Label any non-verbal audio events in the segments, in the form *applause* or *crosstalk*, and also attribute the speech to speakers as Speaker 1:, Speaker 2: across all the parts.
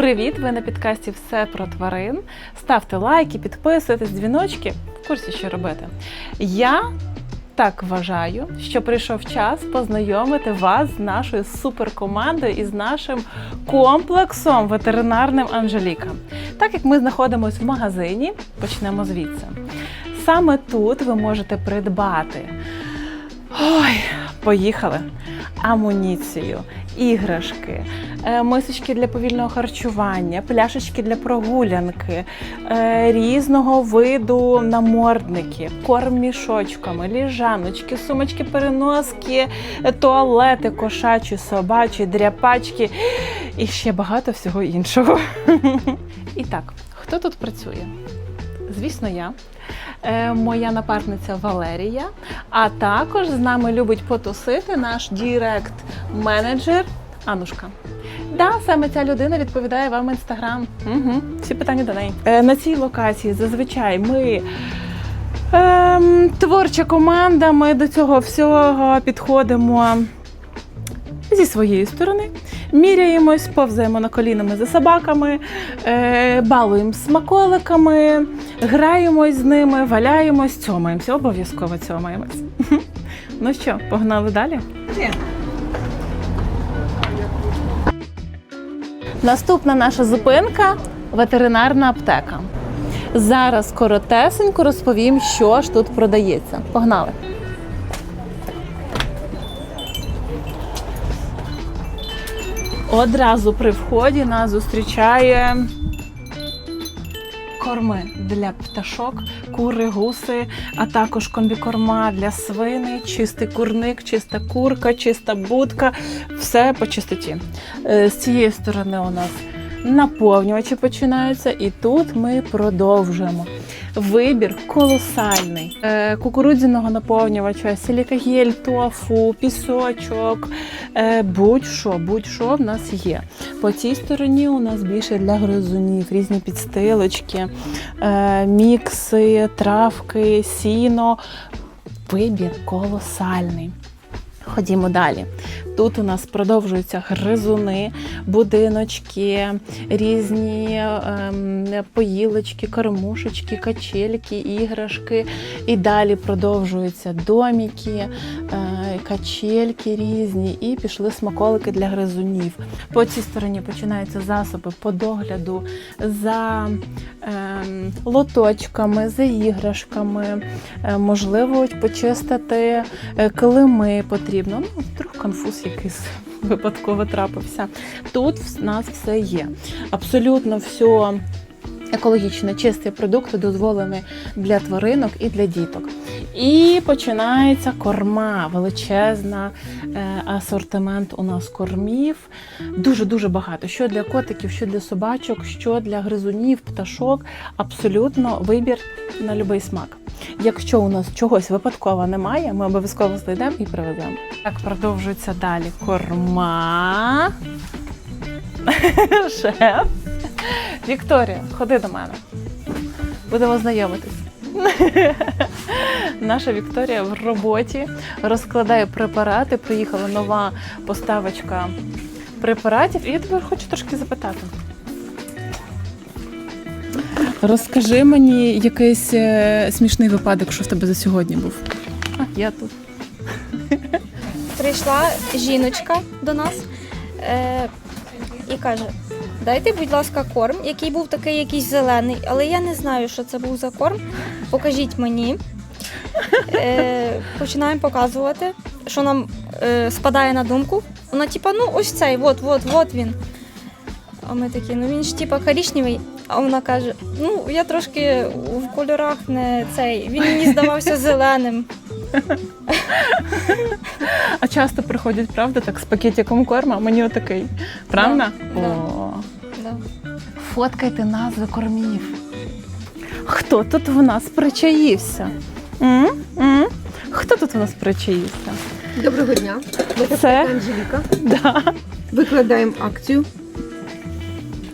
Speaker 1: Привіт! Ви на підкасті Все про тварин. Ставте лайки, підписуйтесь, дзвіночки. В курсі, що робити. Я так вважаю, що прийшов час познайомити вас з нашою суперкомандою і з нашим комплексом ветеринарним Анжеліка. Так як ми знаходимося в магазині, почнемо звідси. Саме тут ви можете придбати. Ой, поїхали! Амуніцію, іграшки, е, мисочки для повільного харчування, пляшечки для прогулянки, е, різного виду намордники, корм мішочками, ліжаночки, сумочки, переноски, туалети, кошачі, собачі, дряпачки і ще багато всього іншого. *laughs* І так, хто тут працює? Звісно, я. Е, моя напарниця Валерія, а також з нами любить потусити наш дірект-менеджер Анушка. Да, саме ця людина відповідає вам інстаграм. Угу, всі питання до неї. Е, на цій локації зазвичай ми. Ем, творча команда, ми до цього всього підходимо зі своєї сторони, міряємось, повзаємо на колінами за собаками, е, балуємо смаколиками, граємось з ними, валяємось, цьомаємося, обов'язково цьомаємось. *laughs* Ну що, погнали далі? Наступна наша зупинка ветеринарна аптека. Зараз коротесенько розповім, що ж тут продається. Погнали! Одразу при вході нас зустрічає корми для пташок, кури, гуси, а також комбікорма для свиней, чистий курник, чиста курка, чиста будка. Все по чистоті. Е, З цієї сторони у нас наповнювачі починаються, і тут ми продовжуємо. Вибір колосальний Е, кукурудзяного наповнювача, силікагель, тофу, пісочок, е, будь-що, будь-що в нас є. По цій стороні у нас більше для гризунів, різні підстилочки, е, мікси, травки, сіно. Вибір колосальний. Ходімо далі. Тут у нас продовжуються гризуни, будиночки, різні ем, поїлочки, кормушечки, качельки, іграшки. І далі продовжуються доміки, е, качельки різні, і пішли смаколики для гризунів. По цій стороні починаються засоби по догляду за ем, лоточками, за іграшками. Е, можливо, почистити е, килими потрібно. Ну, вдруг конфуз якийсь випадково трапився. Тут в нас все є. Абсолютно все екологічно чисті продукти дозволені для тваринок і для діток. І починається корма, величезна е, асортимент у нас кормів. Дуже-дуже багато. Що для котиків, що для собачок, що для гризунів, пташок. Абсолютно вибір на будь-який смак. Якщо у нас чогось випадково немає, ми обов'язково знайдемо і привеземо. Так продовжується далі. Корма. *laughs* Шеф. Вікторія, ходи до мене. Будемо знайомитись. *laughs* Наша Вікторія в роботі розкладає препарати. Приїхала нова поставочка препаратів. І я тебе хочу трошки запитати. Розкажи мені якийсь е, смішний випадок, що в тебе за сьогодні був. А, я тут.
Speaker 2: прийшла жіночка до нас е, і каже: дайте, будь ласка, корм, який був такий якийсь зелений, але я не знаю, що це був за корм. Покажіть мені. Е, починаємо показувати, що нам е, спадає на думку. Вона, типа, ну ось цей, от, от, от він. А ми такі, ну він ж типа коричневий. А вона каже: ну я трошки в кольорах не цей. Він мені здавався зеленим.
Speaker 1: А часто приходять, правда, так з пакетиком корма, а мені отакий. Правда?
Speaker 2: Да.
Speaker 1: О.
Speaker 2: Да.
Speaker 1: Фоткайте назви кормів. Хто тут в нас причаївся? М? М? Хто тут у нас причаївся?
Speaker 3: Доброго дня. Ми
Speaker 1: Це?
Speaker 3: Це Анжеліка. *laughs*
Speaker 1: Да.
Speaker 3: Викладаємо акцію.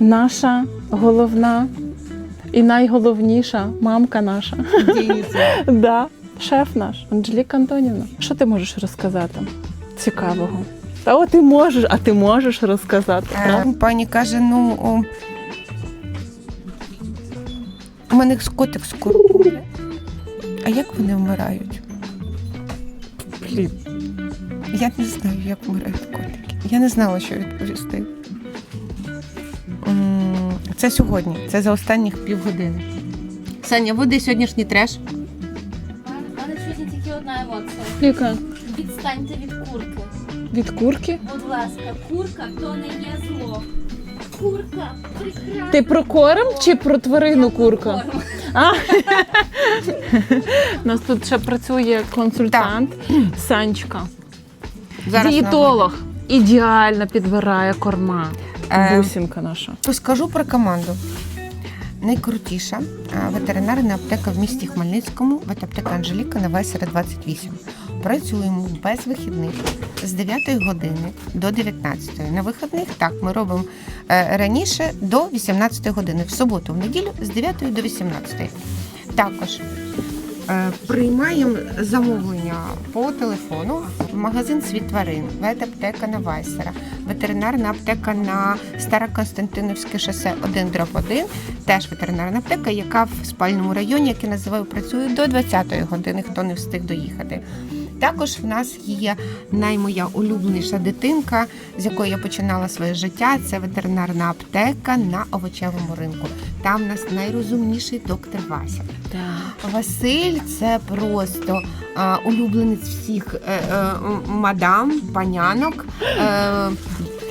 Speaker 1: Наша головна і найголовніша мамка наша.
Speaker 3: Дійниця. *laughs*
Speaker 1: Да. Шеф наш, Анжеліка Антонівна. Що ти можеш розказати цікавого? Та от ти можеш, а ти можеш розказати. правда?
Speaker 4: Е, Пані каже: ну о, у мене котик скоро помре. А як вони вмирають?
Speaker 1: Блін.
Speaker 4: Я не знаю, як вмирають котики. Я не знала, що відповісти. М, Це сьогодні, це за останніх півгодини. Саня, води сьогоднішній треш.
Speaker 1: Яка?
Speaker 5: Відстаньте від курки.
Speaker 1: Від курки?
Speaker 5: Будь ласка, курка то не є зло. Курка прекрасна.
Speaker 1: Ти про корм чи про тварину курка?
Speaker 5: Корм.
Speaker 1: А? *laughs* У нас тут ще працює консультант Санечка.
Speaker 4: Зараз
Speaker 1: Дієтолог. Ідеально підбирає корма.
Speaker 4: Е,
Speaker 1: Бусінка наша.
Speaker 4: Розкажу про команду. Найкрутіша ветеринарна аптека в місті Хмельницькому, ветаптека Анжеліка на Весера 28. Працюємо без вихідних з 9 години до 19. На вихідних так ми робимо е, раніше до 18 години, в суботу, в неділю з 9 до 18. Також е, приймаємо замовлення по телефону в магазин Світ тварин, ветаптека на Вайсера, ветеринарна аптека на Староконстантинівське шосе 1 дроб 1, теж ветеринарна аптека, яка в спальному районі, як я називаю, працює до 20-ї години, хто не встиг доїхати. Також в нас є наймоя улюбленіша дитинка, з якої я починала своє життя. Це ветеринарна аптека на овочевому ринку. Там в нас найрозумніший доктор Вася. Василь це просто е, улюбленець всіх е, е, мадам, панянок.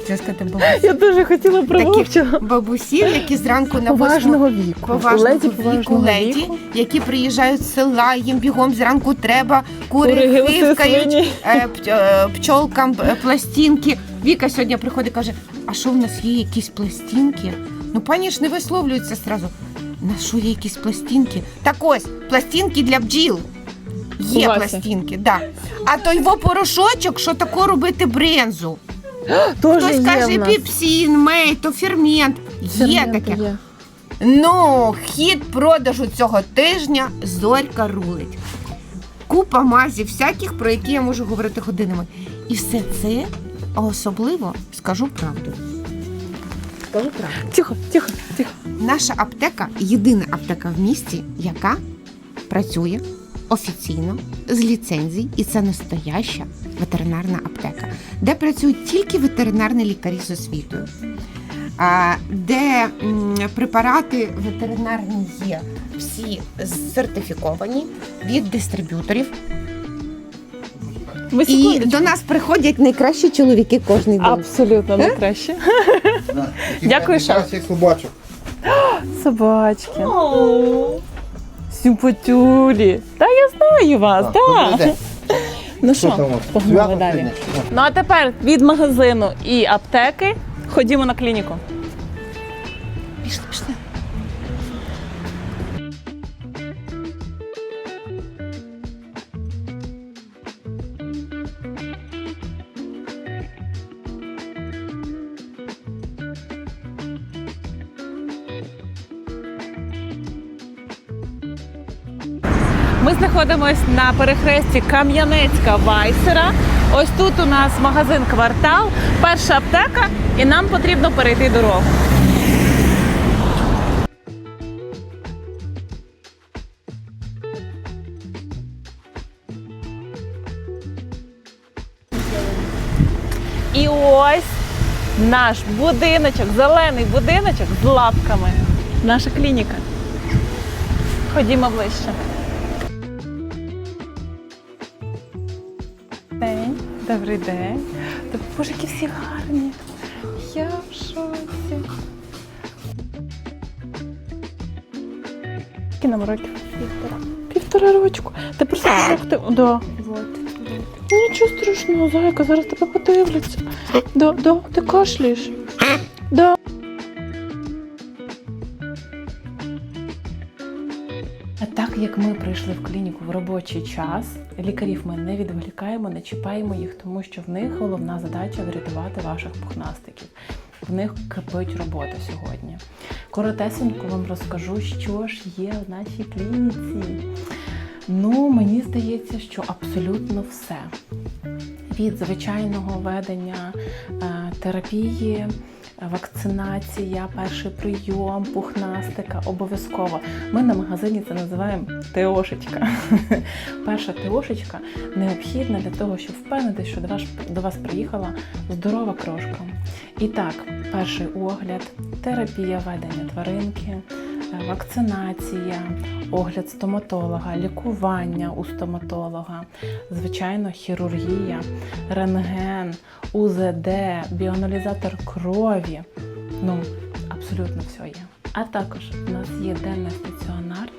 Speaker 4: Хотіла сказати, бабусів,
Speaker 1: Я дуже хотіла про вовчого.
Speaker 4: бабусів, які зранку на восьму
Speaker 1: Поважного віку.
Speaker 4: поважного
Speaker 1: Леді
Speaker 4: віку
Speaker 1: поважного
Speaker 4: леді,
Speaker 1: віку.
Speaker 4: які приїжджають з села, їм бігом зранку треба, кури
Speaker 1: Кури, гуси,
Speaker 4: хивкають,
Speaker 1: свині.
Speaker 4: е, п- е, пчолкам е, пластинки. Віка сьогодні приходить і каже: а що в нас є якісь пластинки? Ну, пані ж не висловлюється зразу. На що є якісь пластинки? Так ось, пластинки для бджіл. Є пластинки, да. А той во порошочок, що тако робити брензу. *gasps*
Speaker 1: Теж
Speaker 4: Хтось
Speaker 1: є в
Speaker 4: каже
Speaker 1: нас.
Speaker 4: піпсін, мейто, фермент. Є
Speaker 1: Ферменти
Speaker 4: таке.
Speaker 1: є.
Speaker 4: Ну, хід продажу цього тижня зорька рулить. Купа мазів всяких, про які я можу говорити годинами. І все це, а особливо скажу правду. Скажу правду.
Speaker 1: Тихо, тихо, тихо.
Speaker 4: Наша аптека єдина аптека в місті, яка працює офіційно з ліцензій, і це настояща ветеринарна аптека, де працюють тільки ветеринарні лікарі з освітою, де препарати ветеринарні є всі сертифіковані від дистриб'юторів.
Speaker 1: Ми
Speaker 4: І до нас приходять найкращі чоловіки кожний день.
Speaker 1: Абсолютно найкраще. Дякую,
Speaker 6: як собачок.
Speaker 1: Собачки. Симпатюлі. Та я знаю вас,
Speaker 6: Добрий
Speaker 1: так.
Speaker 6: день.
Speaker 1: Ну
Speaker 6: Що там у вас?
Speaker 1: погнали
Speaker 6: Свято
Speaker 1: далі.
Speaker 6: сьогодні?
Speaker 1: Ну а тепер від магазину і аптеки ходімо на клініку. Ми знаходимося на перехресті Кам'янецька Вайсера. Ось тут у нас магазин квартал, перша аптека, і нам потрібно перейти дорогу. І ось наш будиночок, зелений будиночок з лапками. Наша клініка. Ходімо ближче. Добрий день. Та, Боже, які всі гарні. Я в шоці. Скільки нам років? Півтора. Півтора рочку. Ти просто ти. Да. Ну, Нічого страшного, зайка, зараз тебе подивляться. Да, да, ти кашляєш. Да. Як ми прийшли в клініку в робочий час, лікарів ми не відволікаємо, не чіпаємо їх, тому що в них головна задача врятувати ваших пухнастиків. В них кипить робота сьогодні. Коротесенько вам розкажу, що ж є в нашій клініці. Ну, мені здається, що абсолютно все. від звичайного ведення е, терапії. Вакцинація, перший прийом, пухнастика, обов'язково. Ми на магазині це називаємо теошечка. *laughs* Перша теошечка необхідна для того, щоб впевнитися, що до вас, до вас приїхала здорова крошка. І так, перший огляд, терапія ведення тваринки, вакцинація, огляд стоматолога, лікування у стоматолога, звичайно, хірургія, рентген, УЗД, біоаналізатор крові. Ну, абсолютно все є. А також у нас є денний стаціонар,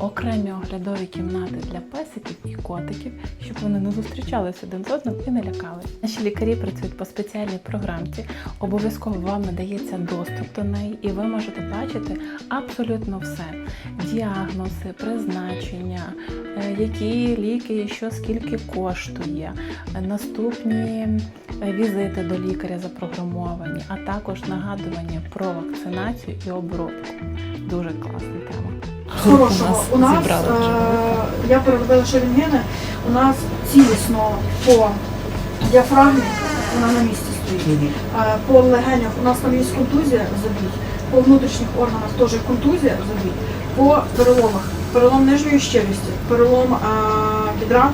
Speaker 1: окремі оглядові кімнати для песиків і котиків, щоб вони не зустрічалися один з одним і не лякались. Наші лікарі працюють по спеціальній програмці. Обов'язково вам надається доступ до неї, і ви можете бачити абсолютно все: діагнози, призначення, е, які ліки, що скільки коштує, наступні візити до лікаря запрограмовані, а також нагадування про вакцинацію і обробку. Дуже класна тема.
Speaker 6: хорошого. У нас,
Speaker 1: зібрали вже.
Speaker 6: е, я переробила ще у нас цілісно по діафрагмі, вона на місці стоїть. Е, по легенях у нас там є контузія забій, по внутрішніх органах теж контузія забій, по переломах, перелом нижньої щелюсті, перелом е, бідра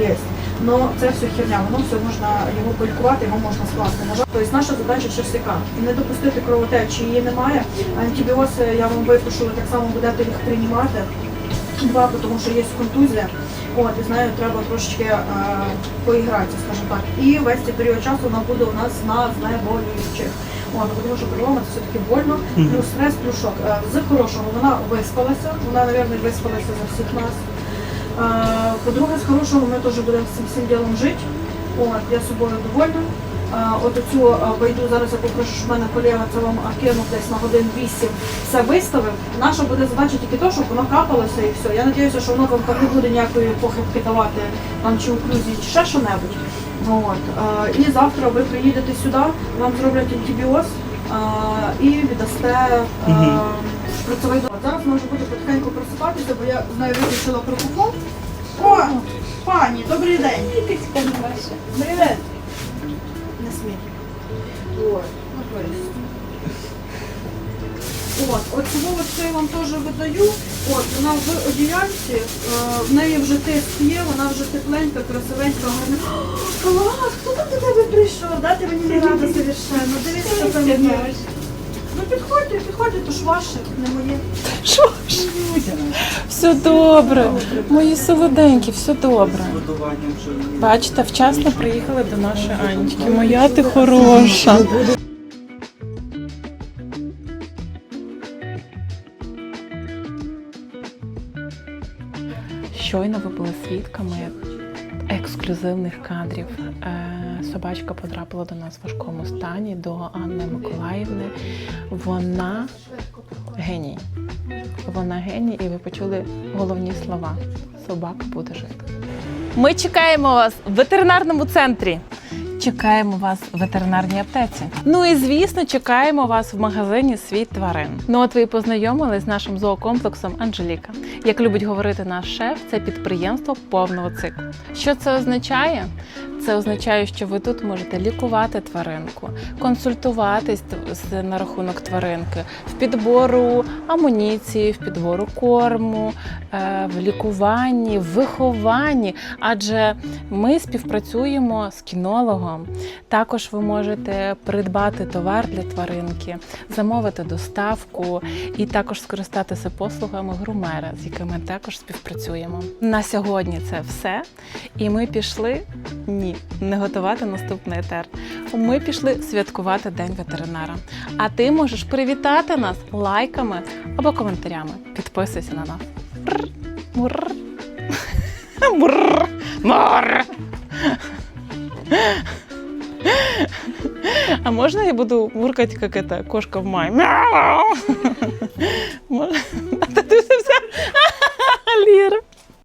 Speaker 6: є. Но це все херня, воно все можна його полікувати, його можна скласти. На жаль, тобто наша задача зараз яка? Не допустити кровотечі, її немає. Антибіози я вам випишу, ви так само будете їх приймати. Два, тому що є контузія. От, і з нею треба трошечки е, поігратися, скажімо так. І весь цей період часу вона буде у нас на знеболюючих. Тому що переломи це все-таки больно, плюс стрес, плюс шок. Е, З хорошого вона виспалася, вона, мабуть, виспалася за всіх нас. По-друге, з хорошого ми теж будемо цим всім ділом жити. От, я собою довольна. От оцю байду зараз я попрошу, в мене колега це вам кинув десь на годин 8 все виставив. Наша буде задача тільки то, щоб воно капалося і все. Я сподіваюся, що воно вам там не буде ніякої похибки давати там чи оклюзії, чи ще що-небудь. От. Е, І завтра ви приїдете сюди, вам зроблять антибіоз і віддасте е, дозу. Зараз може буде потихеньку просипатися, бо я з нею виключила пропухол. О, пані, добрий день. Привіт. Не смій. От, ну. От, от цього от це я вам теж видаю. От, вона в одіяльці, е, в неї вже тиск є, вона вже тепленька, красивенька, гарна. Клас, хто там до тебе прийшов? Да, мені не рада совершенно. Дивіться, що там. Ну підходьте, підходьте, то ж ваше, не моє.
Speaker 1: Все добре, мої солоденькі, все добре. Бачите, вчасно приїхали до нашої Анечки. Моя ти хороша. Щойно ви були свідками ексклюзивних кадрів. Е, Собачка потрапила до нас в важкому стані до Анни Миколаївни. Вона геній. Вона геній, і ви почули головні слова. Собака буде жити. Ми чекаємо вас в ветеринарному центрі. Чекаємо вас в ветеринарній аптеці. Ну і звісно, чекаємо вас в магазині Світ тварин. Ну от ви і познайомились з нашим зоокомплексом Анжеліка. Як любить говорити наш шеф, це підприємство повного циклу. Що це означає? Це означає, що ви тут можете лікувати тваринку, консультуватись на рахунок тваринки в підбору амуніції, в підбору корму, е, в лікуванні, в вихованні. Адже ми співпрацюємо з кінологом. Також ви можете придбати товар для тваринки, замовити доставку і також скористатися послугами грумера, з якими також співпрацюємо. На сьогодні це все. І ми пішли ні, не готувати наступний етер. Ми пішли святкувати День ветеринара. А ти можеш привітати нас лайками або коментарями. Підписуйся на нас. Мур. *laughs* А можно я буду муркать, как эта кошка в мае? Мяу! Ты вся. *laughs*